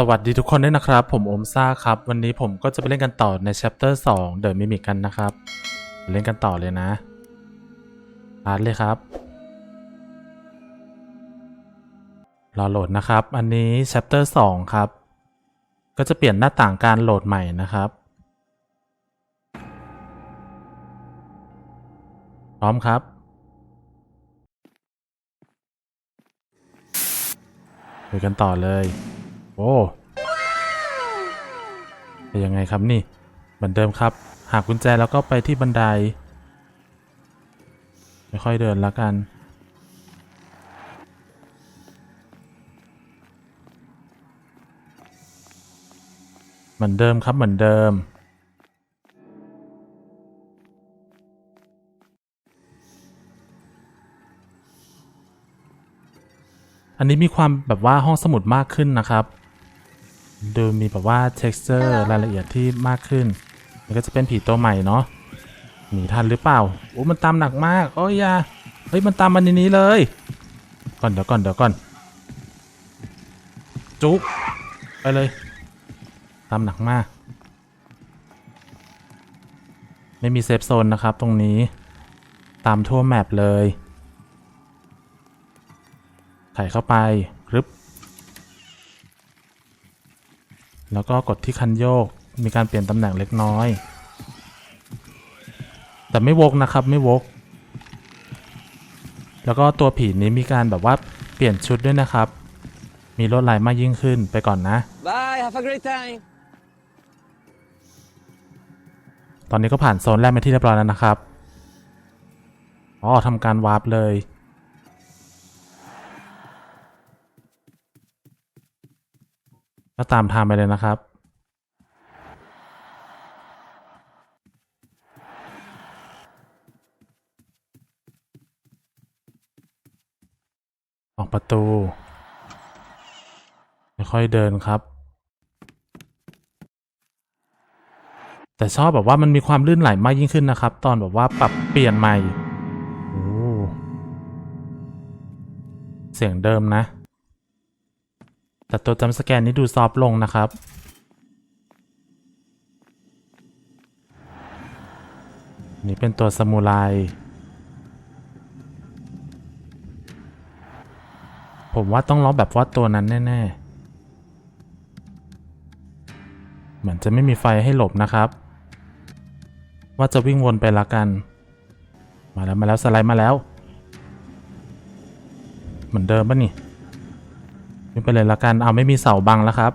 สวัสดีทุกคนด้วยนะครับ ผมโอมซ่าครับ วันนี้ผมก็จะไปเล่นกันต่อใน chapter 2 The Mimic กันนะครับ เล่นกันต่อเลยนะอาร์ตเลยครับรอโหลดนะครับ อันนี้ chapter 2 ครับ ก็จะเปลี่ยนหน้าต่างการโหลดใหม่นะครับ พร้อมครับไปกันต่อเลย โอ้เป็นยังไงครับนี่ เหมือนเดิมครับ หากกุญแจแล้วก็ไปที่บันได ไม่ค่อยเดินล้วกัน เหมือนเดิมครับเหมือนเดิมอันนี้มีความแบบว่าห้องสมุดมากขึ้นนะครับ ดูมีแบบว่า texture รายละเอียดที่มากขึ้น มันก็จะเป็นผีตัวใหม่เนาะหนีทันหรือเปล่าโอ้มันตามหนักมากโอ้ยอยาเฮ้ยมันตามมันในนี้เลย ก่อนเดี๋ยวก่อนเดี๋ยวก่อน จุกไปเลย ตามหนักมาก ไม่มีเซฟโซนนะครับตรงนี้ ตามทั่วแมปเลย ไถเข้าไปกรึบ แล้วก็กดที่คันโยก มีการเปลี่ยนตำแหน่งเล็กน้อย แต่ไม่วกนะครับไม่วก แล้วก็ตัวผีนี้มีการแบบว่าเปลี่ยนชุดด้วยนะครับ มีลวดลายมากยิ่งขึ้นไปก่อนนะ Bye, have a great time. ตอนนี้ก็ผ่านโซนแรกไปที่เรียบร้อยแล้วนะครับ อ๋อทำการวาร์ปเลย ตามทางไปเลยนะครับ ออกประตู ค่อยๆเดินครับ แต่ชอบแบบว่ามันมีความลื่นไหลมากยิ่งขึ้นนะครับ ตอนแบบว่าปรับเปลี่ยนใหม่เสียงเดิมนะ แต่ตัวจำสแกนนี้ดูซอฟลงนะครับ นี่เป็นตัวสมูไรผมว่าต้องล้อแบบว่าตัวนั้นแน่ ๆ เหมือนจะไม่มีไฟให้หลบนะครับ ว่าจะวิ่งวนไปละกัน มาแล้วมาแล้วสไลด์มาแล้ว เหมือนเดิมป่ะนี่ วิ่งไปเลยละกัน เอาไม่มีเสาบังแล้วครับ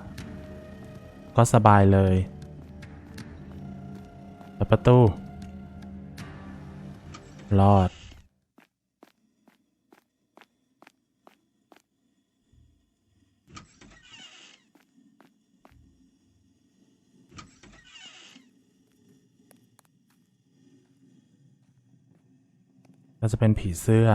ก็สบายเลยเปิดประตูรอด ก็จะเป็นผีเสื้อ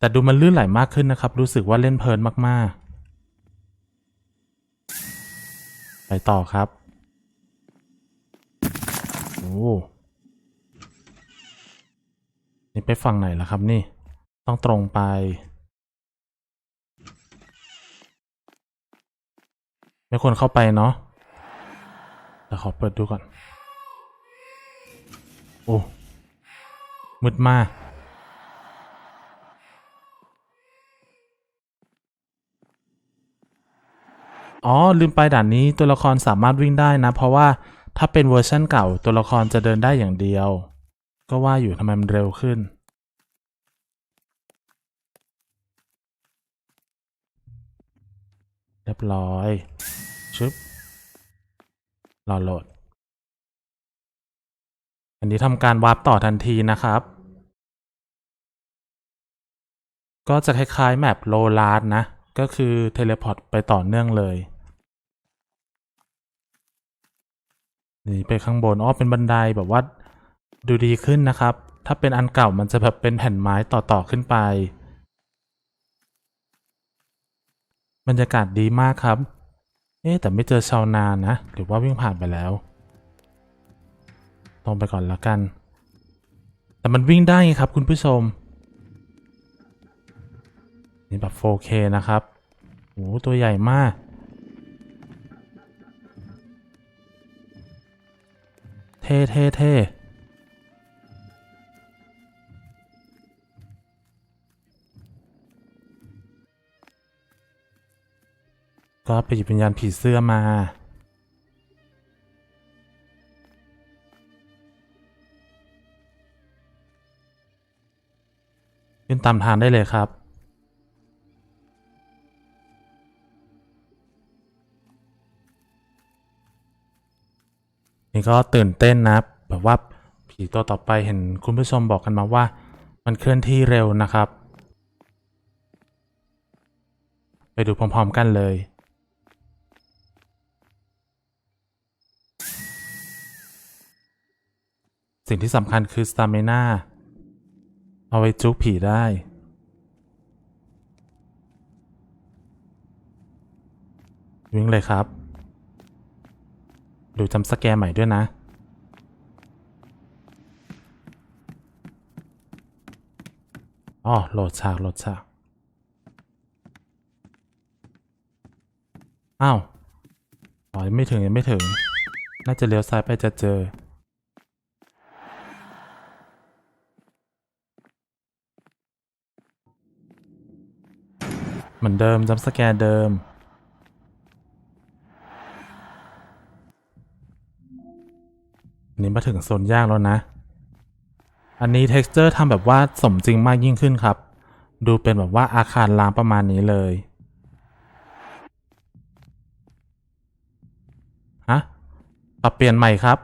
แต่ดูมันลื่นไหลมากขึ้นนะครับ รู้สึกว่าเล่นเพลินมากๆ ไปต่อครับ โอ้นี่ไปฝั่งไหนแล้วครับนี่ ต้องตรงไปไม่ควรเข้าไปเนาะแต่ขอเปิดดูก่อน โอ้ มืดมาก อ๋อ ลืมไปด่านนี้ตัวละครสามารถวิ่งได้นะ เพราะว่าถ้าเป็นเวอร์ชั่นเก่าตัวละครจะเดินได้อย่างเดียว ก็ว่าอยู่ทำไมมันเร็วขึ้น เรียบร้อย ชึบ รอโหลด อันนี้ทำการวาร์ปต่อทันทีนะครับ ก็จะคล้ายๆ แมปโลลาร์นะ ก็คือเทเลพอร์ตไปต่อเนื่องเลย นี่ไปข้างบนอ๋อเป็นบันไดแบบว่าดูดีขึ้นนะครับ ถ้าเป็นอันเก่ามันจะแบบเป็นแผ่นไม้ต่อๆขึ้นไป บรรยากาศดีมากครับ เอ๊แต่ไม่เจอชาวนานะหรือว่าวิ่งผ่านไปแล้ว ตรงไปก่อนแล้วกัน แต่มันวิ่งได้ครับ คุณผู้ชม นี่แบบ 4K นะครับโอ้ตัวใหญ่มาก ท่เท่เท่ก็ไปหยิบวิญญาณผีเสื้อมาขึ้นตามทางได้เลยครับ นี่ก็ตื่นเต้นนะ แบบว่าผีตัวต่อไปเห็นคุณผู้ชมบอกกันมาว่า มันเคลื่อนที่เร็วนะครับ ไปดูพร้อมๆกันเลยสิ่งที่สำคัญคือสตามินาเอาไว้จุกผีได้ วิ่งเลยครับ ดูจำสแกร์ใหม่ด้วยนะ อ๋อโหลดฉากโหลดฉาก อ้าว อ๋อยังไม่ถึงยังไม่ถึง น่าจะเลี้ยวซ้ายไปจะเจอ เหมือนเดิมจำสแกร์เดิม นี้มาถึงโซนยากแล้วนะ อันนี้ texture ทำแบบว่าสมจริงมากยิ่งขึ้นครับ ดูเป็นแบบว่าอาคารล้างประมาณนี้เลยฮะปรับเปลี่ยนใหม่ครับ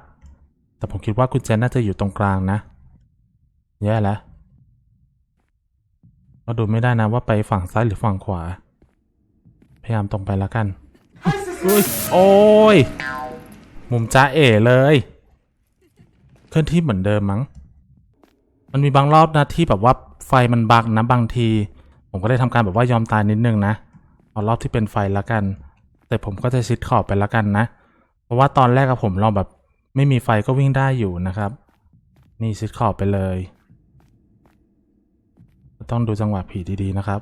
แต่ผมคิดว่ากุญแจน่าจะอยู่ตรงกลางนะ แย่แล้วก็ดูไม่ได้นะว่าไปฝั่งซ้ายหรือฝั่งขวา พยายามตรงไปแล้วกันอุ้ยโอ้ย มุมจ้าเอ๋เลย เคลื่อนที่เหมือนเดิมมั้ง มันมีบางรอบนะที่แบบว่าไฟมันบักนะบางที ผมก็ได้ทำการแบบว่ายอมตายนิดนึงนะเอารอบที่เป็นไฟละกัน แต่ผมก็จะชิดขอบไปละกันนะ เพราะว่าตอนแรกกับผมลองแบบไม่มีไฟก็วิ่งได้อยู่นะครับ นี่ชิดขอบไปเลย ต้องดูจังหวะผีดีๆนะครับ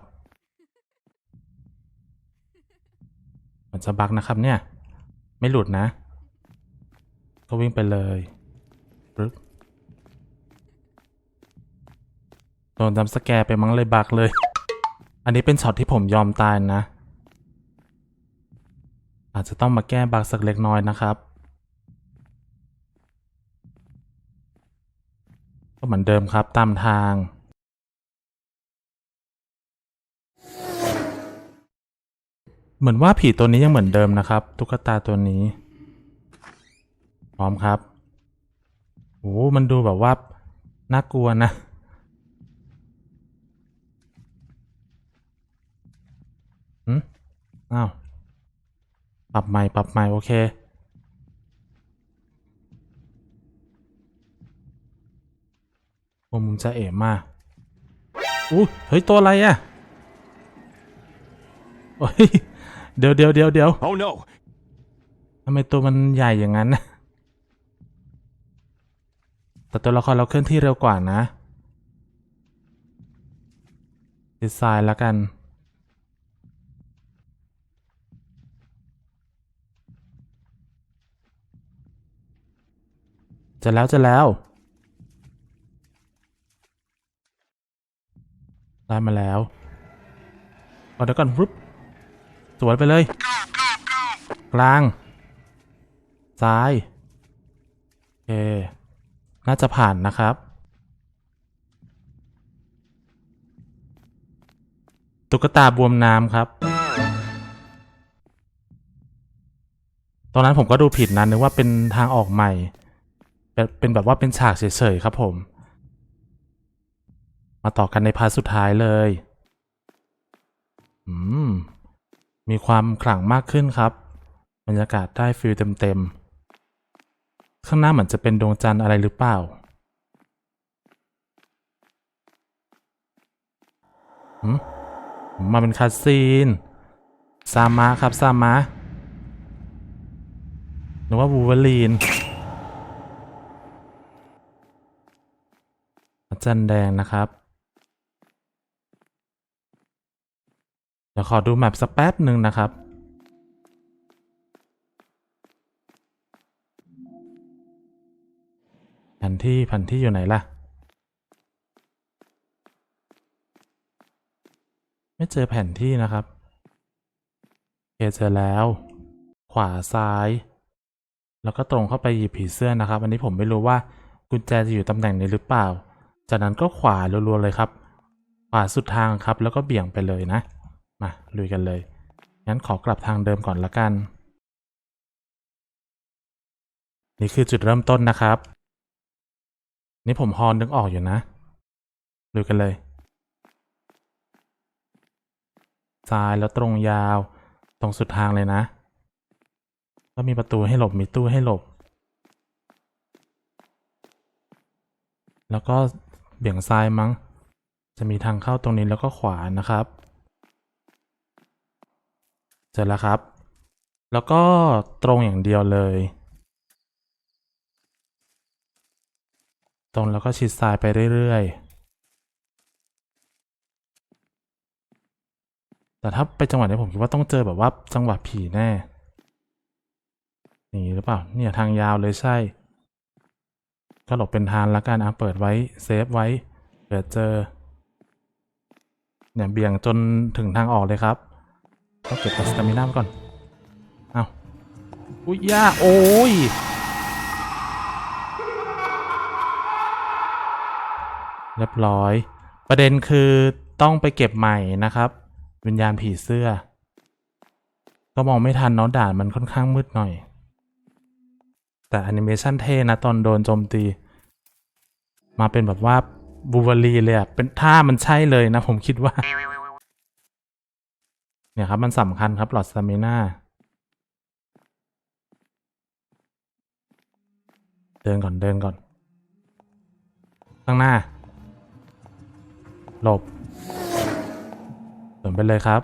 มันจะบักนะครับเนี่ย ไม่หลุดนะ ก็วิ่งไปเลย ปึ๊บโดนจำสแกไปมั้งเลยบักเลย อันนี้เป็นช็อตที่ผมยอมตายนะ อาจจะต้องมาแก้บักสักเล็กน้อยนะครับก็เหมือนเดิมครับตามทาง เหมือนว่าผีตัวนี้ยังเหมือนเดิมนะครับ ตุ๊กตาตัวนี้ พร้อมครับ โอ้มันดูแบบว่าน่ากลัวนะหืมอ้าว ปรับใหม่ ปรับใหม่ โอเค โอ้มุมจะเอ๋มากอู้เฮ้ย ตัวอะไรอะ่ะ โอ้ย เดี๋ยวเดี๋ยวเดี๋ยวเดี๋ยว Oh no! ทำไมตัวมันใหญ่อย่างนั้นนะ แต่ตัวละครเราเคลื่อนที่เร็วกว่านะดีไซน์แล้วกัน จะแล้วจะแล้ว ได้มาแล้วเอาเดี๋ยวก่อนฟึบสวนไปเลย กลาง ซ้าย โอเค น่าจะผ่านนะครับ ตุ๊กตาบวมน้ำครับ ตอนนั้นผมก็ดูผิดนะนึกว่าเป็นทางออกใหม่ เป็นแบบว่าเป็นฉากเฉยๆครับผม มาต่อกันในพาร์ทสุดท้ายเลยอืมมีความขลังมากขึ้นครับ บรรยากาศได้ฟิลเต็มๆ ข้างหน้าเหมือนจะเป็นดวงจันทร์อะไรหรือเปล่าหืมมาเป็นคาสซีน ซามะครับ ซามะหรือว่าบูเวอรีนอาจันแดงนะครับ เดี๋ยวขอดูแมปสักแป๊บหนึ่งนะครับ นที่แผนที่อยู่ไหนล่ะ ไม่เจอแผนที่นะครับเคเจอแล้ว ขวาซ้าย แล้วก็ตรงเข้าไปหยิบผีเสื้อนะครับ อันนี้ผมไม่รู้ว่ากุญแจจะอยู่ตำแหน่งนี้หรือเปล่า จากนั้นก็ขวารัวๆเลยครับ ขวาสุดทางครับ แล้วก็เบี่ยงไปเลยนะ มาลุยกันเลย งั้นขอกลับทางเดิมก่อนละกัน นี่คือจุดเริ่มต้นนะครับ นี่ผมฮอนนึกออกอยู่นะลุยกันเลย ซ้ายแล้วตรงยาว ตรงสุดทางเลยนะก็มีประตูให้หลบ มีตู้ให้หลบ แล้วก็เบี่ยงซ้ายมั้ง จะมีทางเข้าตรงนี้แล้วก็ขวานะครับเจอแล้วครับ แล้วก็ตรงอย่างเดียวเลย ตรงแล้วก็ชิดซ้ายไปเรื่อยๆ แต่ถ้าไปจังหวะนี้ผมคิดว่าต้องเจอแบบว่าจังหวะผีแน่ นี้หรือเปล่า เนี่ยทางยาวเลยใช่ ก็หลบเป็นทางละกันอะเปิดไว้ เซฟไว้เผื่อเจอ เนี่ยเบี่ยงจนถึงทางออกเลยครับต้องเก็บสตามิน่าก่อน เอาอุ้ยยาโอ้ย เรียบร้อย ประเด็นคือต้องไปเก็บใหม่นะครับ วิญญาณผีเสื้อ ก็มองไม่ทันเนาะด่านมันค่อนข้างมืดหน่อย แต่แอนิเมชันเท่นะตอนโดนโจมตี มาเป็นแบบว่าบูเวอรีเลยอะเป็นท่ามันใช่เลยนะผมคิดว่า เนี่ยครับมันสำคัญครับหลอดสตามิน่าเดินก่อนเดินก่อน ข้างหน้า หลบเดินไปเลยครับ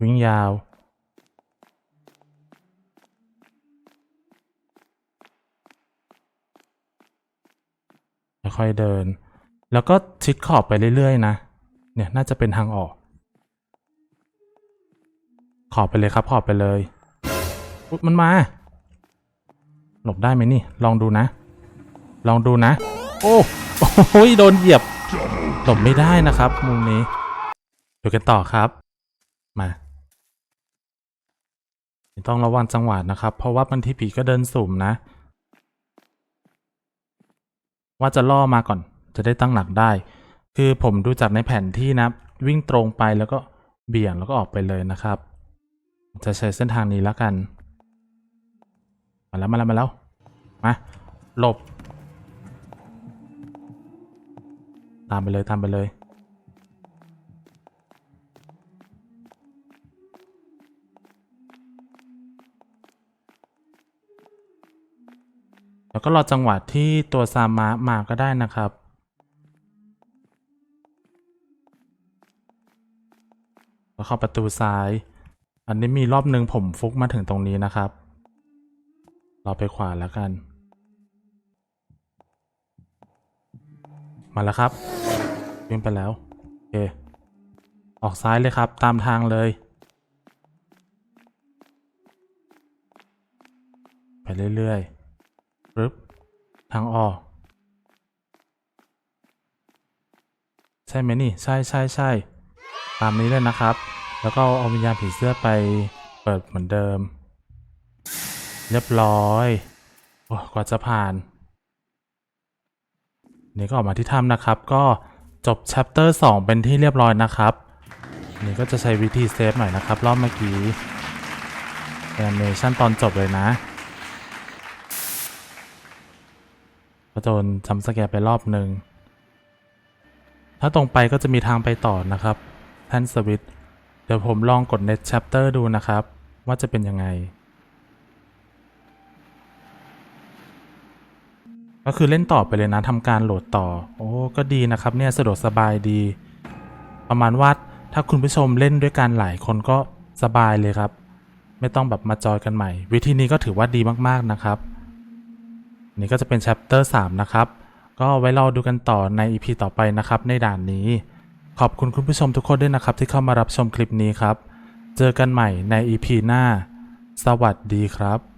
วิ่งยาว ค่อยๆเดิน แล้วก็ชิดขอบไปเรื่อย ๆ นะ เนี่ยน่าจะเป็นทางออก ขอบไปเลยครับ ขอบไปเลยอุ๊ยมันมา หลบได้ไหมนี่ ลองดูนะ ลองดูนะ โอ้โอ้ยโดนเหยียบ หลบไม่ได้นะครับมุมนี้ดูกันต่อครับ มาต้องระวังจังหวะนะครับ เพราะว่าบางทีผีก็เดินสุ่มนะ ว่าจะล่อมาก่อน จะได้ตั้งหลักได้ คือผมดูจากในแผนที่นะ วิ่งตรงไปแล้วก็เบี่ยงแล้วก็ออกไปเลยนะครับ จะใช้เส้นทางนี้แล้วกัน มาแล้วมาแล้วมาแล้วมาหลบ ตามไปเลยตามไปเลยแล้วก็รอจังหวะที่ตัวซามะมาก็ได้นะครับ แล้วเข้าประตูซ้าย อันนี้มีรอบหนึ่งผมฟุกมาถึงตรงนี้นะครับ เราไปขวาแล้วกัน มาแล้วครับวิ่งไปแล้วโอเคออกซ้ายเลยครับ ตามทางเลย ไปเรื่อยๆปึ๊บทางออก ใช่ไหมนี่ ใช่ใช่ใช่ตามนี้เลยนะครับ แล้วก็เอาวิญญาณผีเสื้อไปเปิดเหมือนเดิม เรียบร้อยอกว่าจะผ่าน นี่ก็ออกมาที่ถ้ำนะครับ ก็จบ chapter 2 เป็นที่เรียบร้อยนะครับ นี่ก็จะใช้วิธีเซฟหน่อยนะครับ รอบเมื่อกี้แอนิเมชันตอนจบเลยนะก็โดนจำสแกร์ไปรอบหนึ่ง ถ้าตรงไปก็จะมีทางไปต่อนะครับแท่นสวิตเดี๋ยวผมลองกด Net Chapter ดูนะครับ ว่าจะเป็นยังไง ก็คือเล่นต่อไปเลยนะทำการโหลดต่อ โอ้ก็ดีนะครับเนี่ยสะดวกสบายดี ประมาณว่าถ้าคุณผู้ชมเล่นด้วยกันหลายคนก็สบายเลยครับ ไม่ต้องแบบมาจอยกันใหม่ วิธีนี้ก็ถือว่าดีมากๆนะครับ นี่ก็จะเป็น chapter 3 นะครับ ก็ไว้รอดูกันต่อใน EP ต่อไปนะครับในด่านนี้ ขอบคุณคุณผู้ชมทุกคนด้วยนะครับ ที่เข้ามารับชมคลิปนี้ครับ เจอกันใหม่ใน EP หน้า สวัสดีครับ